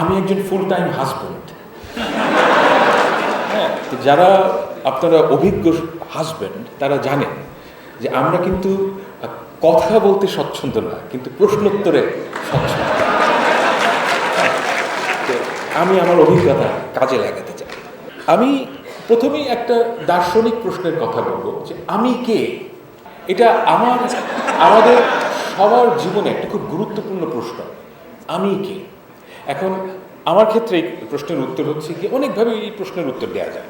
আমি একজন full time husband হ্যাঁ যারা আপনারা অভিজ্ঞ হাজব্যান্ড তারা জানেন যে আমরা কিন্তু কথা বলতে স্বচ্ছন্দ না, কিন্তু প্রশ্নোত্তরে স্বচ্ছন্দ। আমি আমার অভিজ্ঞতা কাজে লাগাতে চাই। আমি প্রথমেই একটা দার্শনিক প্রশ্নের কথা বলব যে আমি কে? এটা আমার, আমাদের সবার জীবনে একটা খুব গুরুত্বপূর্ণ প্রশ্ন। আমি কে? এখন আমার ক্ষেত্রে এই প্রশ্নের উত্তর হচ্ছে কি অনেকভাবে এই প্রশ্নের উত্তর দেওয়া যায়।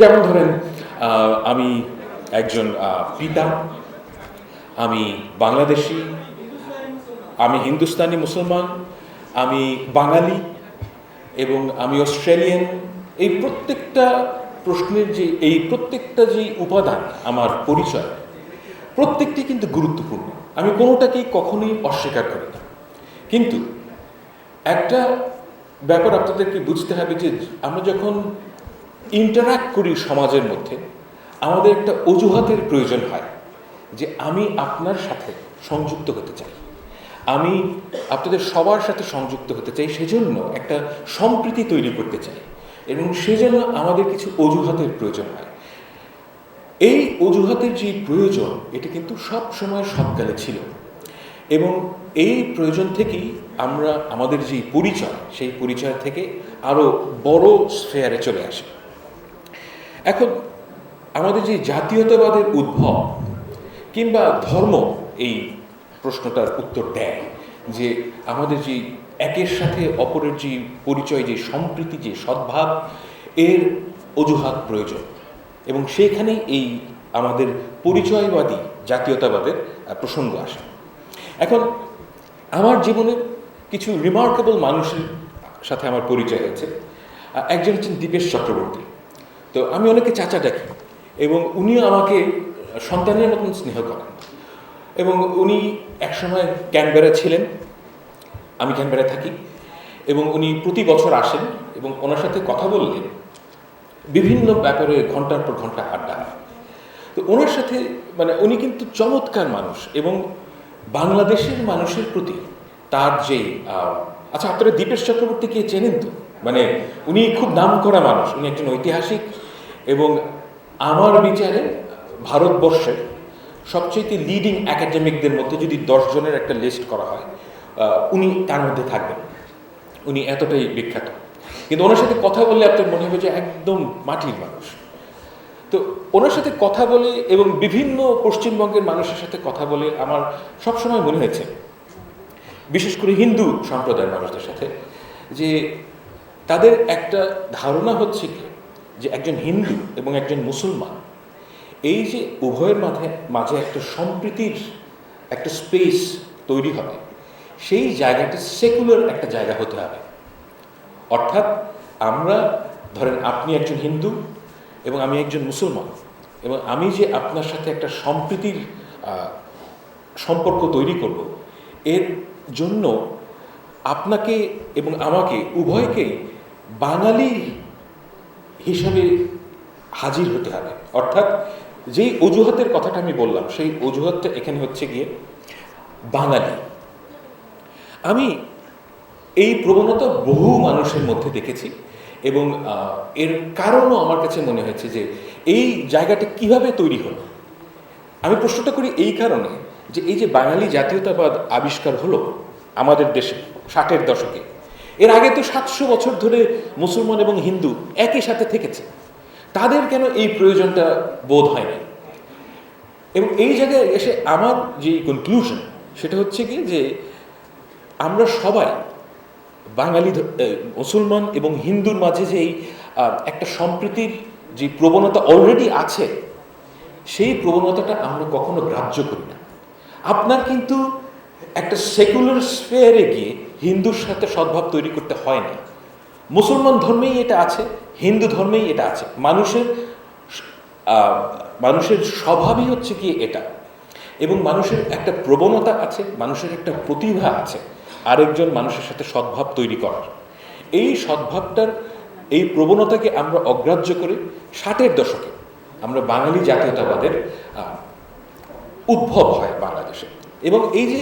যেমন ধরেন আমি একজন পিতা, আমি বাংলাদেশি, আমি হিন্দুস্তানি মুসলমান, আমি বাঙালি এবং আমি অস্ট্রেলিয়ান, এই প্রত্যেকটা প্রশ্নের যে, এই প্রত্যেকটা যে উপাদান আমার পরিচয়, প্রত্যেকটি কিন্তু গুরুত্বপূর্ণ। আমি কোনোটাকেই কখনোই অস্বীকার করি না। কিন্তু একটা ব্যাপার আপনাদেরকে বুঝতে হবে যে আমরা যখন ইন্টারাক্ট করি সমাজের মধ্যে, আমাদের একটা অজুহাতের প্রয়োজন হয় যে আমি আপনার সাথে সংযুক্ত হতে চাই। আমি আপনাদের সবার সাথে সংযুক্ত হতে চাই, সেজন্য একটা সম্প্রীতি তৈরি করতে চাই এবং সেজন্য আমাদের কিছু অজুহাতের প্রয়োজন হয়। এই অজুহাতের যে প্রয়োজন, এটা কিন্তু সব সময় সবকালে ছিল এবং এই প্রয়োজন থেকেই আমরা আমাদের যে পরিচয়, সেই পরিচয় থেকে আরও বড় স্ফেয়ারে চলে আসি। এখন আমাদের যে জাতীয়তাবাদের উদ্ভব কিংবা ধর্ম এই প্রশ্নটার উত্তর দেয় যে আমাদের যে একের সাথে অপরের যে পরিচয়, যে সম্প্রীতি, যে সদ্ভাব, এর অজুহাত প্রয়োজন। এবং সেখানেই এই আমাদের পরিচয়বাদী জাতীয়তাবাদের প্রসঙ্গ আসে। এখন আমার জীবনের কিছু রিমার্কেবল মানুষের সাথে আমার পরিচয় আহ, একজন হচ্ছেন দীপেশ চক্রবর্তী। তো আমি অনেকে চাচা ডাকি এবং উনিও আমাকে সন্তানের মতন স্নেহ করেন। এবং উনি একসময় ক্যানবেরা ছিলেন আমি ক্যানবেরায় থাকি। এবং উনি প্রতি বছর আসেন এবং ওনার সাথে কথা বললে বিভিন্ন ব্যাপারে ঘণ্টার পর ঘণ্টা আড্ডা হয়। তো ওনার সাথে মানে উনি কিন্তু চমৎকার মানুষ এবং বাংলাদেশের মানুষের প্রতি তার যে আচ্ছা আপনারা দীপেশ চক্রবর্তীকে চেনেন তো? মানে উনি খুব নাম করা মানুষ, উনি একজন ঐতিহাসিক এবং আমার বিচারে ভারতবর্ষের সবচেয়ে লিডিং একাডেমিকদের মধ্যে যদি দশ জনের একটা লিস্ট করা হয় উনি তার মধ্যে থাকবেন। উনি এতটাই বিখ্যাত। কিন্তু ওনার সাথে কথা বললে আপনার মনে হবে যে একদম মাটির মানুষ। তো ওনার সাথে কথা বলে এবং বিভিন্ন পশ্চিমবঙ্গের মানুষের সাথে কথা বলে আমার সবসময় মনে হয়েছে বিশেষ করে হিন্দু সম্প্রদায়ের মানুষদের সাথে, যে তাদের একটা ধারণা হচ্ছে কি, যে একজন হিন্দু এবং একজন মুসলমান, এই যে উভয়ের মাঝে মাঝে একটা সম্প্রীতির একটা স্পেস তৈরি হবে, সেই জায়গাটা সেকুলার একটা জায়গা হতে হবে। অর্থাৎ আমরা, ধরেন আপনি একজন হিন্দু এবং আমি একজন মুসলমান, এবং আমি যে আপনার সাথে একটা সম্প্রীতির সম্পর্ক তৈরি করব, এর জন্য আপনাকে এবং আমাকে উভয়কেই বাঙালি হিসাবে হাজির হতে হবে। অর্থাৎ যেই অজুহাতের কথাটা আমি বললাম, সেই অজুহাতটা এখানে হচ্ছে গিয়ে বাঙালি। আমি এই প্রবণতা বহু মানুষের মধ্যে দেখেছি এবং এর কারণও আমার কাছে মনে হয়েছে যে এই জায়গাটা কীভাবে তৈরি হলো। আমি প্রশ্নটা করি এই কারণে যে এই যে বাঙালি জাতীয়তাবাদ আবিষ্কার হলো আমাদের দেশে ষাটের দশকে এর আগে তো সাতশো বছর ধরে মুসলমান এবং হিন্দু একই সাথে থেকেছে। তাদের কেন এই প্রয়োজনটা বোধ হয়নি এবং এই জায়গায় এসে আমার যে কনক্লুশন সেটা হচ্ছে কি যে আমরা সবাই বাঙালি মুসলমান এবং হিন্দুর মাঝে যে এই, একটা সম্প্রীতির যে প্রবণতা অলরেডি আছে সেই প্রবণতাটা আমরা কখনো গ্রাহ্য করি না। আপনার কিন্তু একটা সেকুলার স্পেয়ারে গিয়ে হিন্দুর সাথে সদ্ভাব তৈরি করতে হয় না মুসলমান ধর্মেই এটা আছে, হিন্দু ধর্মেই এটা আছে। মানুষের মানুষের স্বভাবই হচ্ছে কি এটা। এবং মানুষের একটা প্রবণতা আছে, মানুষের একটা প্রতিভা আছে, আরেকজন মানুষের সাথে সদ্ভাব তৈরি করার। এই সদ্ভাবটার, এই প্রবণতাকে আমরা অগ্রাহ্য করে ষাটের দশকে। আমরা বাঙালি জাতীয়তাবাদের উদ্ভব হয় বাংলাদেশে। এবং এই যে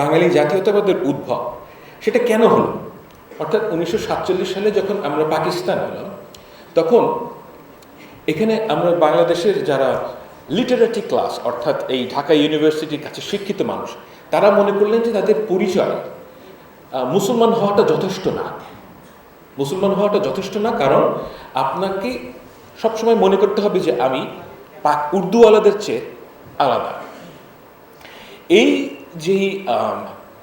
বাঙালি জাতীয়তাবাদের উদ্ভব, সেটা কেন হলো? অর্থাৎ উনিশশো সাতচল্লিশ সালে যখন আমরা পাকিস্তান হলাম, তখন এখানে আমরা বাংলাদেশের যারা লিটারেটি ক্লাস অর্থাৎ এই ঢাকা ইউনিভার্সিটির কাছে শিক্ষিত মানুষ, তারা মনে করলেন যে তাদের পরিচয় মুসলমান হওয়াটা যথেষ্ট না। মুসলমান হওয়াটা যথেষ্ট না, কারণ আপনাকে সবসময় মনে করতে হবে যে আমি পাক, উর্দুওয়ালাদের চেয়ে আলাদা। এই যে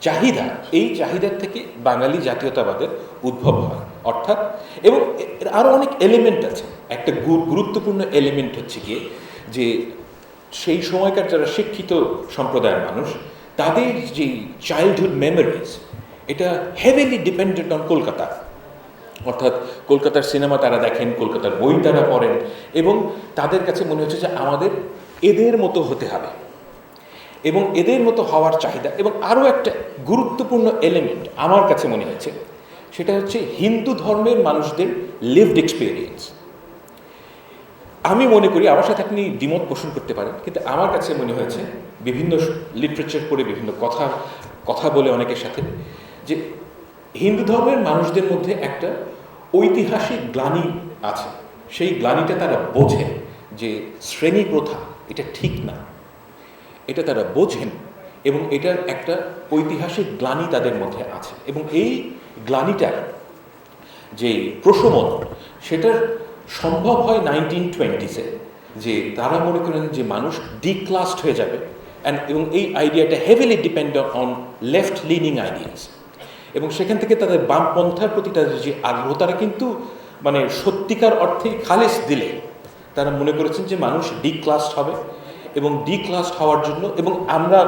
চাহিদা, এই চাহিদার থেকে বাঙালি জাতীয়তাবাদের উদ্ভব হয়, অর্থাৎ, এবং আরও অনেক এলিমেন্ট আছে। একটা গুরুত্বপূর্ণ এলিমেন্ট হচ্ছে গিয়ে যে, সেই সময়কার যারা শিক্ষিত সম্প্রদায়ের মানুষ, তাদের যে চাইল্ডহুড মেমোরিজ এটা হেভিলি ডিপেন্ডেন্ট অন কলকাতা। অর্থাৎ কলকাতার সিনেমা তারা দেখেন, কলকাতার বই তারা পড়েন, এবং তাদের কাছে মনে হচ্ছে যে আমাদের এদের মতো হতে হবে। এবং এদের মতো হওয়ার চাহিদা এবং আরও একটা গুরুত্বপূর্ণ এলিমেন্ট আমার কাছে মনে হয়েছে, সেটা হচ্ছে হিন্দু ধর্মের মানুষদের লিভড এক্সপিরিয়েন্স আমি মনে করি আমার সাথে আপনি দ্বিমত পোষণ করতে পারেন, কিন্তু আমার কাছে মনে হয়েছে বিভিন্ন লিটারেচার পড়ে, বিভিন্ন কথা কথা বলে অনেকের সাথে যে হিন্দু ধর্মের মানুষদের মধ্যে একটা ঐতিহাসিক গ্লানি আছে। সেই গ্লানিটা তারা বোঝে যে শ্রেণি প্রথা এটা ঠিক না। এটা তারা বোঝেন এবং এটার একটা ঐতিহাসিক গ্লানি তাদের মধ্যে আছে। এবং এই গ্লানিটার যে প্রশমন, সেটার সম্ভব হয় নাইনটিন টোয়েন্টিসে যে তারা মনে করেন যে মানুষ ডিক্লাসড হয়ে যাবে অ্যান্ড এবং এই আইডিয়াটা heavily depend on left leaning ideas এবং সেখান থেকে তাদের বামপন্থার প্রতি তাদের যে আগ্রহ, তারা কিন্তু মানে সত্যিকার অর্থে খালেস দিলে। তারা মনে করেছেন যে মানুষ ডিক্লাসড হবে। এবং ডি ক্লাস হওয়ার জন্য এবং আমরা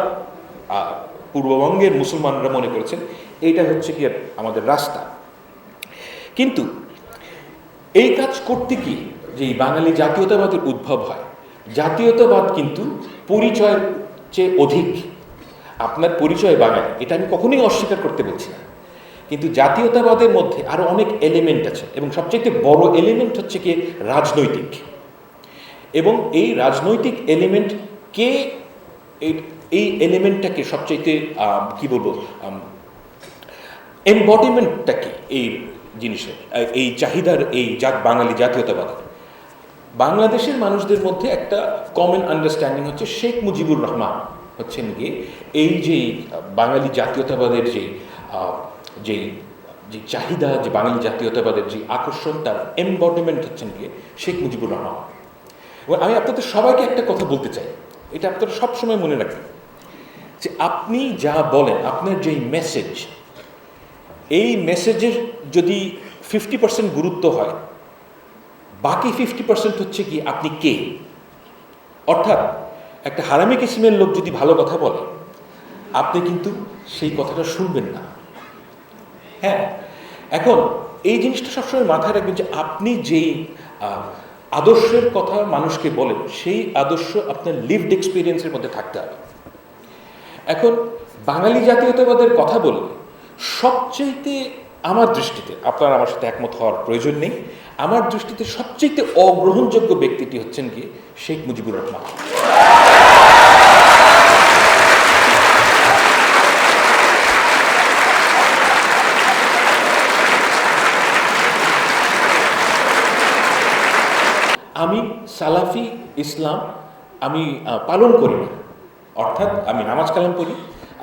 পূর্ববঙ্গের মুসলমানরা মনে করেছেন এইটা হচ্ছে কি আমাদের রাস্তা। কিন্তু এই কাজ করতে কি যে এই বাঙালি জাতীয়তাবাদের উদ্ভব হয়, জাতীয়তাবাদ কিন্তু পরিচয়ের চেয়ে অধিক। আপনার পরিচয় বাঙালি, এটা আমি কখনোই অস্বীকার করতে বলছি না। কিন্তু জাতীয়তাবাদের মধ্যে আরও অনেক এলিমেন্ট আছে এবং সবচেয়ে বড় এলিমেন্ট হচ্ছে কি? রাজনৈতিক। এবং এই রাজনৈতিক এলিমেন্ট কে এই- এলিমেন্টটাকে সবচাইতে কি বলব এম্বডিমেন্টটা কি এই জিনিসের এই চাহিদার এই জাত বাঙালি জাতীয়তাবাদের বাংলাদেশের মানুষদের মধ্যে একটা কমন আন্ডারস্ট্যান্ডিং হচ্ছে শেখ মুজিবুর রহমান হচ্ছেন গিয়ে এই যে বাঙালি জাতীয়তাবাদের যে আহ, যে চাহিদা যে বাঙালি জাতীয়তাবাদের যে আকর্ষণ তার এম্বডিমেন্ট হচ্ছেন গিয়ে শেখ মুজিবুর রহমান। আমি আপনাদের সবাইকে একটা কথা বলতে চাই। এটা আপনারা সবসময় মনে রাখবেন যে আপনি যা বলেন, আপনার যেই মেসেজ এই মেসেজের যদি ফিফটি পার্সেন্ট গুরুত্ব হয়, বাকি ফিফটি পার্সেন্ট হচ্ছে কি আপনি কে? অর্থাৎ একটা হারামি কিসিমের লোক যদি ভালো কথা বলে, আপনি কিন্তু সেই কথাটা শুনবেন না। হ্যাঁ এখন এই জিনিসটা সবসময় মাথায় রাখবেন যে আপনি যেই আদর্শের কথা মানুষকে বলেন সেই আদর্শ আপনার লিভড এক্সপিরিয়েন্সের মধ্যে থাকতে হবে। এখন বাঙালি জাতীয়তাবাদের কথা বললে সবচেয়ে আমার দৃষ্টিতে, আপনার আমার সাথে একমত হওয়ার প্রয়োজন নেই, আমার দৃষ্টিতে সবচেয়ে অগ্রহণযোগ্য ব্যক্তিটি হচ্ছেন কি শেখ মুজিবুর রহমান। আমি সালাফি, ইসলাম আমি পালন করি না। অর্থাৎ আমি নামাজ কালাম পড়ি,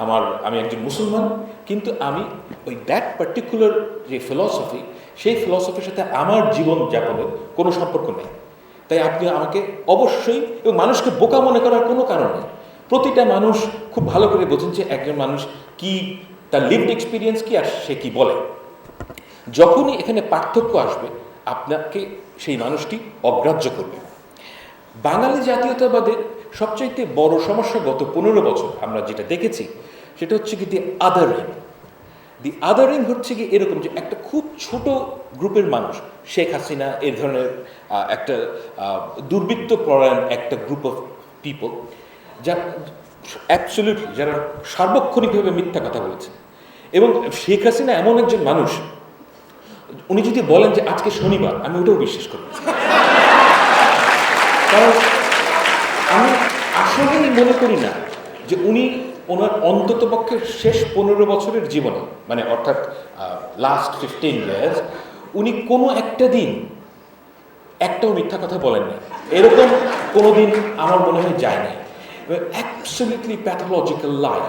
আমার, আমি একজন মুসলমান, কিন্তু আমি ওই দ্যাট পার্টিকুলার যে ফিলসফি সেই ফিলসফির সাথে আমার জীবন যাপনের কোনো সম্পর্ক নেই। তাই আপনি আমাকে অবশ্যই এবং মানুষকে বোকা মনে করার কোনো কারণ নেই। প্রতিটা মানুষ খুব ভালো করে বোঝেন যে একজন মানুষ কি, তার লিভড এক্সপিরিয়েন্স কি আর সে কি বলে। যখনই এখানে পার্থক্য আসবে আপনাকে সেই মানুষটি অগ্রাহ্য করবে। বাঙালি জাতীয়তাবাদের সবচাইতে বড় সমস্যা গত পনেরো বছর আমরা যেটা দেখেছি, সেটা হচ্ছে কি দি আদারিং দি আদারিং হচ্ছে কি এরকম যে একটা খুব ছোট গ্রুপের মানুষ, শেখ হাসিনা, এ ধরনের একটা দুর্বৃত্ত পরায়ণ একটা গ্রুপ অফ পিপল যা অ্যাবসলিউট যারা সার্বক্ষণিকভাবে মিথ্যা কথা বলেছে। এবং শেখ হাসিনা এমন একজন মানুষ উনি যদি বলেন যে আজকে শনিবার, আমি ওটাও বিশ্বাস করি কারণ আমি আসলেই মনে করি না যে উনি ওনার অন্তত পক্ষে শেষ পনেরো বছরের জীবনে মানে অর্থাৎ লাস্ট ফিফটিন ইয়ার্স উনি কোনো একটা দিন, একটাও মিথ্যা কথা বলেন না এরকম কোনো দিন আমার মনে হয় যায় নাই। অ্যাবসলিউটলি প্যাথোলজিক্যাল লাইফ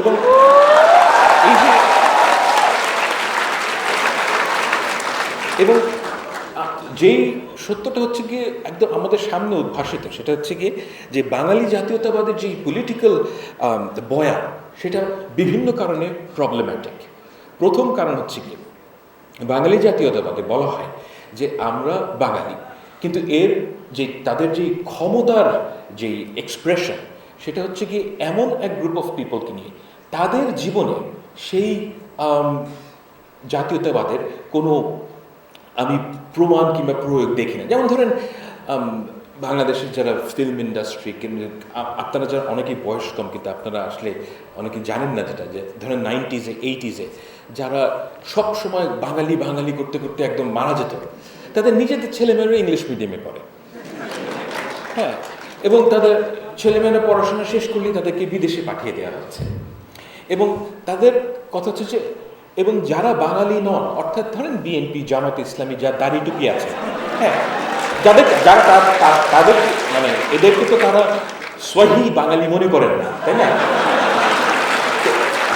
এবং এই যে এবং যেই সত্যটা হচ্ছে গিয়ে একদম আমাদের সামনে উদ্ভাসিত, সেটা হচ্ছে গিয়ে যে বাঙালি জাতীয়তাবাদের যে পলিটিক্যাল বয়া সেটা বিভিন্ন কারণে প্রবলেম্যাটিক প্রথম কারণ হচ্ছে গিয়ে বাঙালি জাতীয়তাবাদে বলা হয় যে আমরা বাঙালি, কিন্তু এর যে তাদের যে ক্ষমতার যে এক্সপ্রেশন সেটা হচ্ছে কি এমন এক গ্রুপ অফ পিপলকে নিয়ে তাদের জীবনে সেই জাতীয়তাবাদের কোনো আমি প্রমাণ কিংবা প্রয়োগ দেখি না। যেমন ধরেন বাংলাদেশের যারা ফিল্ম ইন্ডাস্ট্রি কিংবা আপনারা যারা অনেকেই বয়স কম, কিন্তু আপনারা আসলে অনেকে জানেন না যেটা, যে ধরেন নাইনটিজে এইটিজে যারা সব সময় বাঙালি বাঙালি করতে করতে একদম মারা যেত, তাদের নিজেদের ছেলেমেয়েরা ইংলিশ মিডিয়ামে পড়ে। হ্যাঁ এবং তাদের ছেলেমেয়েরা পড়াশোনা শেষ করলেই তাদেরকে বিদেশে পাঠিয়ে দেওয়া হচ্ছে। এবং তাদের কথা হচ্ছে যে এবং যারা বাঙালি নন, অর্থাৎ ধরেন বিএনপি জামাত ইসলামী যার দাড়ি আছে হ্যাঁ যাদের, যারা তাদের মানে এদেরকে তো তারা স্বহি বাঙালি মনে করেন না, তাই না?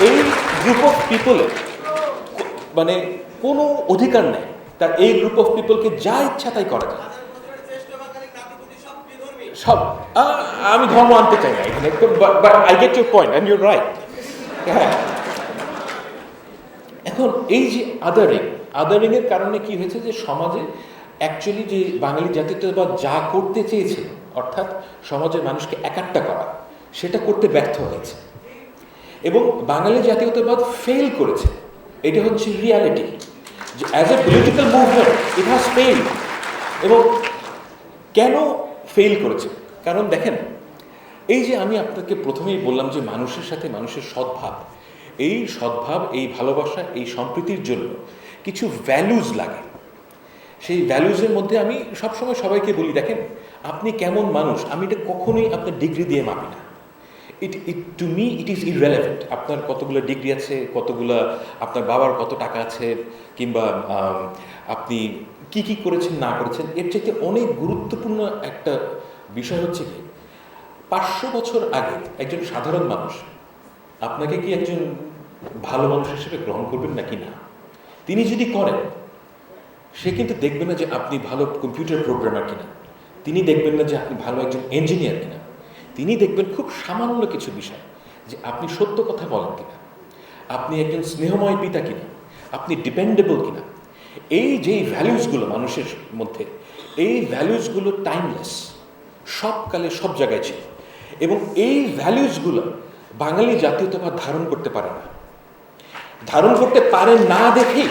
এই গ্রুপ অফ পিপলের মানে কোনো অধিকার নেই, তার এই গ্রুপ অফ পিপলকে যা ইচ্ছা তাই করা যায়। সব আমি ধর্ম আনতে চাই না এখানে I get your point and you're right হ্যাঁ। এখন এই যে আদারিং আদারিং এর কারণে কি হয়েছে যে সমাজে অ্যাকচুয়ালি যে বাঙালি জাতীয়তাবাদ যা করতে চেয়েছে, অর্থাৎ সমাজের মানুষকে একাট্টা করা, সেটা করতে ব্যর্থ হয়েছে। এবং বাঙালি জাতীয়তাবাদ ফেল করেছে। এটা হচ্ছে রিয়ালিটি যে as a political movement it has fail এবং কেন ফেল করেছে? কারণ দেখেন, এই যে আমি আপনাকে প্রথমেই বললাম যে মানুষের সাথে মানুষের সদ্ভাব এই সদ্ভাব, এই ভালোবাসা, এই সম্প্রীতির জন্য কিছু ভ্যালুজ লাগে। সেই ভ্যালুজের মধ্যে আমি সবসময় সবাইকে বলি, দেখেন, আপনি কেমন মানুষ, আমি এটা কখনোই আপনার ডিগ্রি দিয়ে মাপি না। It it to me it is irrelevant আপনার কতগুলো ডিগ্রি আছে, কতগুলো, আপনার বাবার কত টাকা আছে, কিংবা আপনি কি কি করেছেন, না করেছেন, এর চাইতে অনেক গুরুত্বপূর্ণ একটা বিষয় হচ্ছে কি, পাঁচশো বছর আগে একজন সাধারণ মানুষ আপনাকে কি একজন ভালো মানুষ হিসেবে গ্রহণ করবেন নাকি না? তিনি যদি করেন, সে কিন্তু দেখবে না যে আপনি ভালো কম্পিউটার প্রোগ্রামার কিনা। তিনি দেখবেন না যে আপনি ভালো একজন ইঞ্জিনিয়ার কিনা। তিনি দেখবেন খুব সামান্য কিছু বিষয় যে আপনি সত্য কথা বলেন কিনা। আপনি একজন স্নেহময় পিতা কিনা। আপনি ডিপেন্ডেবল কিনা। এই যেই ভ্যালুসগুলো মানুষের মধ্যে, এই ভ্যালুসগুলো টাইমলেস সবকালে সব জায়গায় ছিল। এবং এই ভ্যালুসগুলো বাঙালি জাতীয়তাবাদ ধারণ করতে পারে না। ধারণ করতে পারে না দেখেই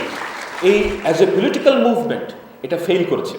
এই অ্যাজ এ পলিটিক্যাল মুভমেন্ট এটা ফেল করেছে।